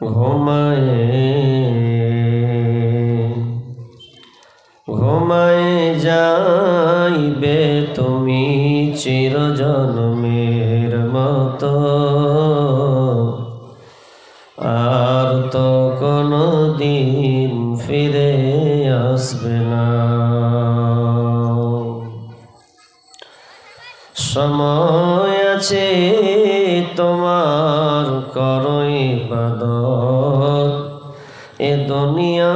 ঘুমায়ে ঘুমায়ে যাইবে তুমি চিরজন্মের মতো। আর তো কোনো দিন ফিরে আসবে না। সময় আছে এ দুনিয়া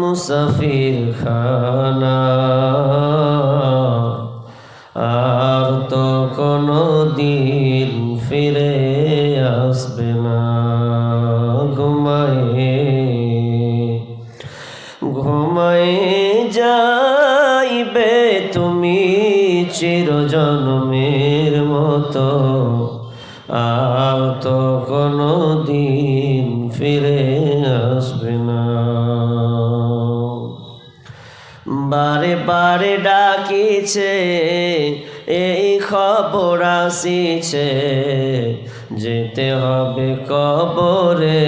মুসাফির খানা আর তো কোনো দিন ফিরে আসবে না। ঘুমায়ে ঘুমায়ে যাইবে তুমি চিরজন্মের মতো। আর তো কোনো দিন ফিরে আসবে না। বারে বারে ডাকিছে, এই খবর আসিছে, যেতে হবে কবরে,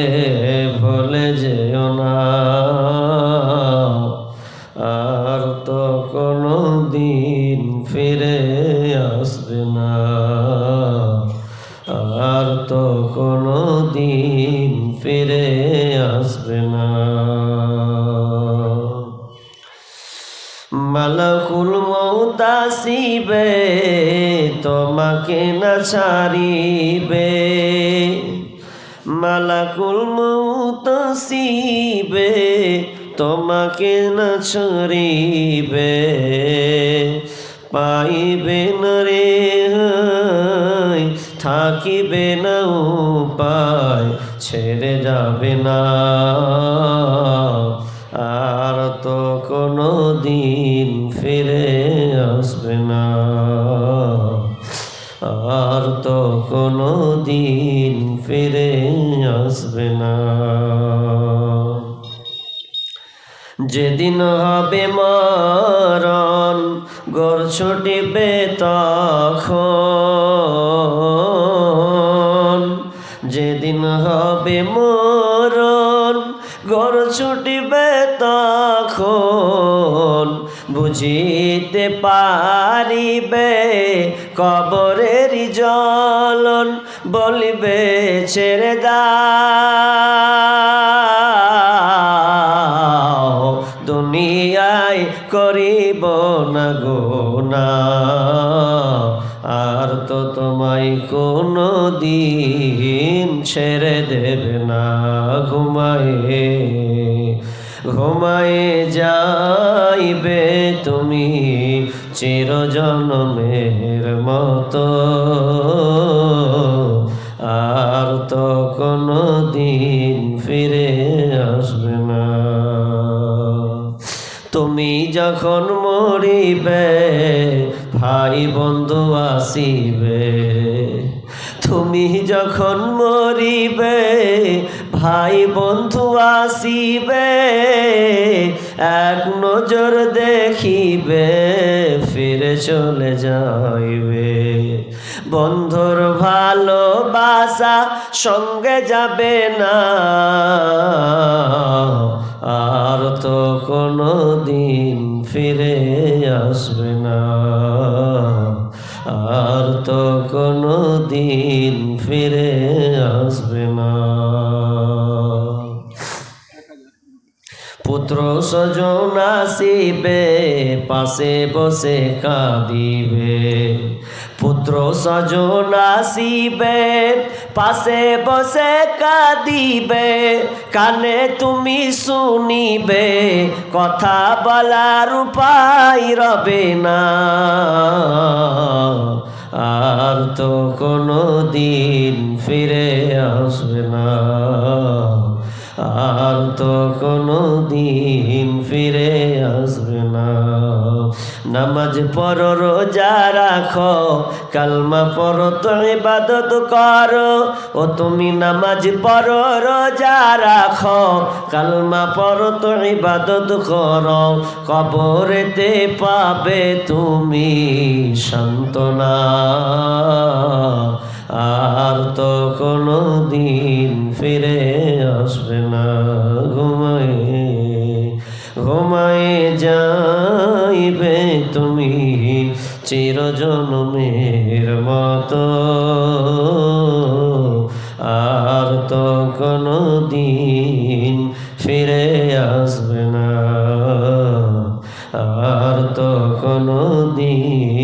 ভুলে যেও না। আর তো কোনো দিন ফিরে আসবে না। মালাকুল মৌত আসিবে, তোমাকে না ছাড়িবে। মালাকুল মৌত আসিবে, তোমাকে না ছড়িবে। পাইবে না রে থাকিবে না উপায়, ছেড়ে যাবে না। আর তো কোনো দিন ফিরে আসবে না। আর তো কোনো দিন ফিরে আসবে না। যেদিন হবে মরণ গড় ছুটিবে তখন হবে মরণ গড় ছুটিবে তখন। বুঝিতে পারিবে কবরের জলন বলিবে, ছেড়ে দাও, দুনিয়ায় করিব না গোনা আর তো তোমায় কোনো দিন ছেড়ে দেবে না, ঘুমায়ে। ঘুমায়ে যাইবে তুমি চিরজনমের মতো। আর তো কোনো দিন ফিরে আসবে না। তুমি যখন মরিবে, ভাই বন্ধু আসিবে। তুমি যখন মরিবে ভাই বন্ধু আসিবে, এক নজর দেখিবে, ফিরে চলে যাইবে। বন্ধুর ভালোবাসা সঙ্গে যাবে না। কোনো দিন ফিরে আসবে না। পুত্র স্বজন আসিবে, পাশে বসে কাঁদিবে। পুত্র স্বজন আসিবে, পাশে বসে কাঁদিবে। কানে তুমি শুনিবে, কথা বলার উপায় রবে না। আর তো কোনো দিন ফিরে আসবে না। আর তো কোনো দিন নামাজ পর রোজা রাখো, কালমা পর তো ইবাদত করো। ও তুমি নামাজ পর রোজা রাখো, কালমা পর তো ইবাদত করো। কবরেতে পাবে তুমি সান্ত্বনা। আর তো কোনো দিন ফিরে আসবে না। চিরজনমের মতো। আর তো কোনো দিন ফিরে আসবে না। আর তো কোনো দিন